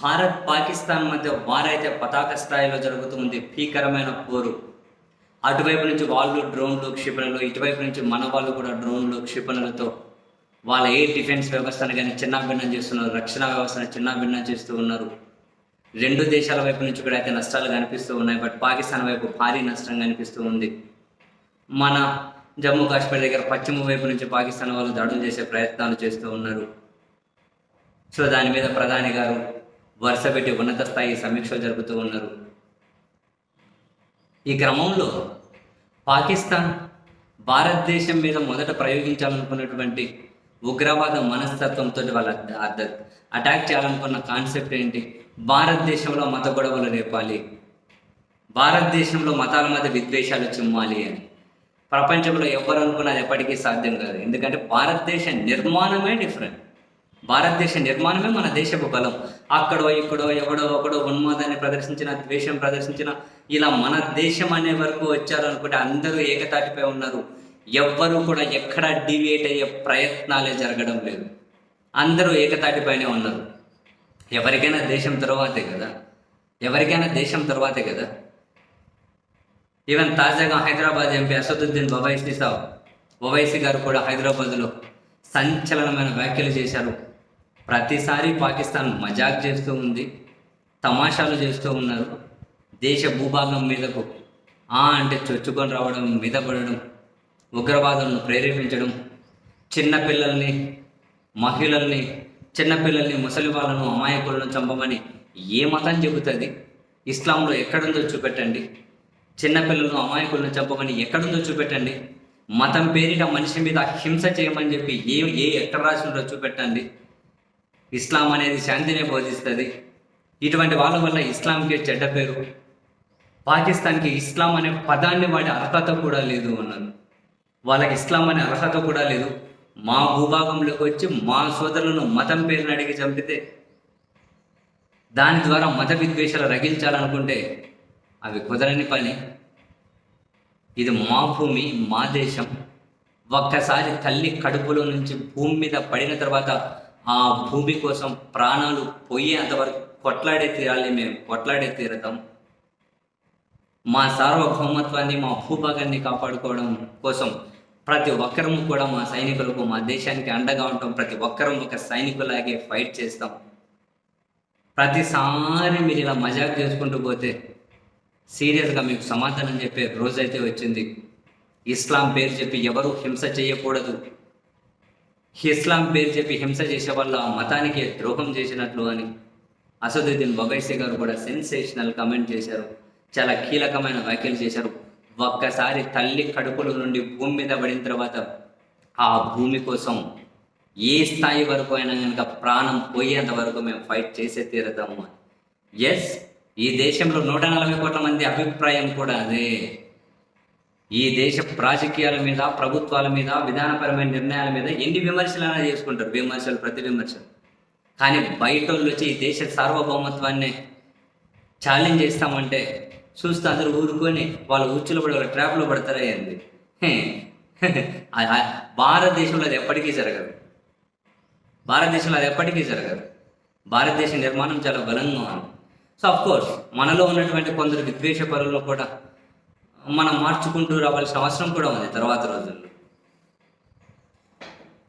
భారత్ పాకిస్తాన్ మధ్య వారైతే పతాక స్థాయిలో జరుగుతుంది భీకరమైన పోరు. అటువైపు నుంచి వాళ్ళు డ్రోన్లు క్షిపణులు ఇటువైపు నుంచి మన వాళ్ళు కూడా డ్రోన్లు క్షిపణులతో వాళ్ళ ఏ డిఫెన్స్ వ్యవస్థను కానీ చిన్నాభిన్నం చేస్తున్నారు రక్షణ వ్యవస్థను చిన్నాభిన్నం చేస్తూ ఉన్నారు. రెండు దేశాల వైపు నుంచి కూడా అయితే నష్టాలు కనిపిస్తూ ఉన్నాయి బట్ పాకిస్తాన్ వైపు భారీ నష్టం కనిపిస్తూ ఉంది. మన జమ్మూ కాశ్మీర్ దగ్గర పశ్చిమ వైపు నుంచి పాకిస్తాన్ వాళ్ళు దాడులు చేసే ప్రయత్నాలు చేస్తూ ఉన్నారు. సో దాని మీద ప్రధాని గారు వరుస పెట్టి ఉన్నత స్థాయి సమీక్షలు జరుపుతూ ఉన్నారు. ఈ క్రమంలో పాకిస్తాన్ భారతదేశం మీద మొదట ప్రయోగించాలనుకున్నటువంటి ఉగ్రవాద మనస్తత్వంతో వాళ్ళ అద- అటాక్ చేయాలనుకున్న కాన్సెప్ట్ ఏంటి? భారతదేశంలో మత గొడవలు రేపాలి. భారతదేశంలో మతాల మధ్య విద్వేషాలు చిమ్మాలి అని. ప్రపంచంలో ఎవరు అనుకున్నది ఎప్పటికీ సాధ్యం కాదు. ఎందుకంటే భారతదేశ నిర్మాణమే డిఫరెంట్ భారతదేశ నిర్మాణమే మన దేశపు బలం. అక్కడో ఇక్కడో ఎవడో ఒకడో ఉన్మాదాన్ని ప్రదర్శించిన ద్వేషం ప్రదర్శించిన ఇలా మన దేశం అనే వరకు వచ్చారు అనుకుంటే అందరూ ఏకతాటిపై ఉన్నారు. ఎవ్వరూ కూడా ఎక్కడ డివియేట్ అయ్యే ప్రయత్నాలే జరగడం లేదు. అందరూ ఏకతాటిపైనే ఉన్నారు. ఎవరికైనా దేశం తర్వాతే కదా? ఎవరికైనా దేశం తర్వాతే కదా? ఈవెన్ తాజాగా హైదరాబాద్ ఎంపీ అసదుద్దీన్ ఓవైసీ సాబ్ ఓవైసీ గారు కూడా హైదరాబాద్లో సంచలనమైన వ్యాఖ్యలు చేశారు. ప్రతిసారి పాకిస్తాన్ మజాక్ చేస్తూ ఉంది తమాషాలు చేస్తూ ఉన్నారు. దేశ భూభాగం మీదకు ఆ అంటే చొచ్చుకొని రావడం మీద పడడం ఉగ్రవాదులను ప్రేరేపించడం చిన్నపిల్లల్ని మహిళల్ని చిన్నపిల్లల్ని ముసలి వాళ్ళను అమాయకులను చంపమని ఏ మతం చెబుతుంది? ఇస్లాంలో ఎక్కడుందో చూపెట్టండి. చిన్నపిల్లలను అమాయకులను చంపమని ఎక్కడుందో చూపెట్టండి. మతం పేరిట మనిషి మీద హింస చేయమని చెప్పి ఏ ఏ ఎక్కడ రాసిందో చూపెట్టండి. ఇస్లాం అనేది శాంతినే బోధిస్తుంది. ఇటువంటి వాళ్ళ వల్ల ఇస్లాంకి చెడ్డ పేరు. పాకిస్తాన్కి ఇస్లాం అనే పదాన్ని వాడే అర్హత కూడా లేదు అన్నారు వాళ్ళకి ఇస్లాం అనే అర్హత కూడా లేదు. మా భూభాగంలోకి వచ్చి మా సోదరులను మతం పేరుని అడిగి చంపితే దాని ద్వారా మత విద్వేషాలు రగిల్చాలనుకుంటే అవి కుదరని పని. ఇది మా భూమి మా దేశం. ఒక్కసారి తల్లి కడుపులో నుంచి భూమి మీద పడిన తర్వాత ఆ భూమి కోసం ప్రాణాలు పోయేంతవరకు కొట్లాడే తీరాలి మేము కొట్లాడే తీరతాం. మా సార్వభౌమత్వాన్ని మా భూభాగాన్ని కాపాడుకోవడం కోసం ప్రతి ఒక్కరము కూడా మా సైనికులకు మా దేశానికి అండగా ఉంటాం. ప్రతి ఒక్కరం ఒక సైనికులాగే ఫైట్ చేస్తాం. ప్రతిసారి మీరు ఇలా మజాక్ చేసుకుంటూ పోతే సీరియస్గా మీకు సమాధానం చెప్పే రోజైతే వచ్చింది. ఇస్లాం పేరు చెప్పి ఎవరు హింస చేయకూడదు. ఇస్లాం పేరు చెప్పి హింస చేసే వల్ల ఆ మతానికి ద్రోహం చేసినట్లు అని అసదుద్దీన్ బొగైసే గారు కూడా సెన్సేషనల్ కమెంట్ చేశారు. చాలా కీలకమైన వ్యాఖ్యలు చేశారు. ఒక్కసారి తల్లి కడుపుల నుండి భూమి మీద పడిన తర్వాత ఆ భూమి కోసం ఏ స్థాయి వరకు అయినా కనుక ప్రాణం పోయేంత వరకు మేము ఫైట్ చేసే తీరదాము ఎస్ ఈ దేశంలో నూట నలభై కోట్ల మంది అభిప్రాయం కూడా అదే. ఈ దేశ రాజకీయాల మీద ప్రభుత్వాల మీద విధానపరమైన నిర్ణయాల మీద ఎన్ని విమర్శలైనా చేసుకుంటారు విమర్శలు ప్రతి విమర్శలు. కానీ బయట వాళ్ళు వచ్చి ఈ దేశ సార్వభౌమత్వాన్ని ఛాలెంజ్ చేస్తామంటే చూస్తే అందరూ ఊరుకొని వాళ్ళ ఉచ్చులు పడి వాళ్ళ ట్రాప్లో పడతారా భారతదేశంలో అది ఎప్పటికీ జరగదు. భారతదేశంలో అది ఎప్పటికీ జరగదు. భారతదేశ నిర్మాణం చాలా బలంగా ఉంది. సో అఫ్ కోర్స్ మనలో ఉన్నటువంటి కొందరు విద్వేష పరులు కూడా మనం మార్చుకుంటూ రావాల్సిన అవసరం కూడా ఉంది తర్వాత రోజుల్లో.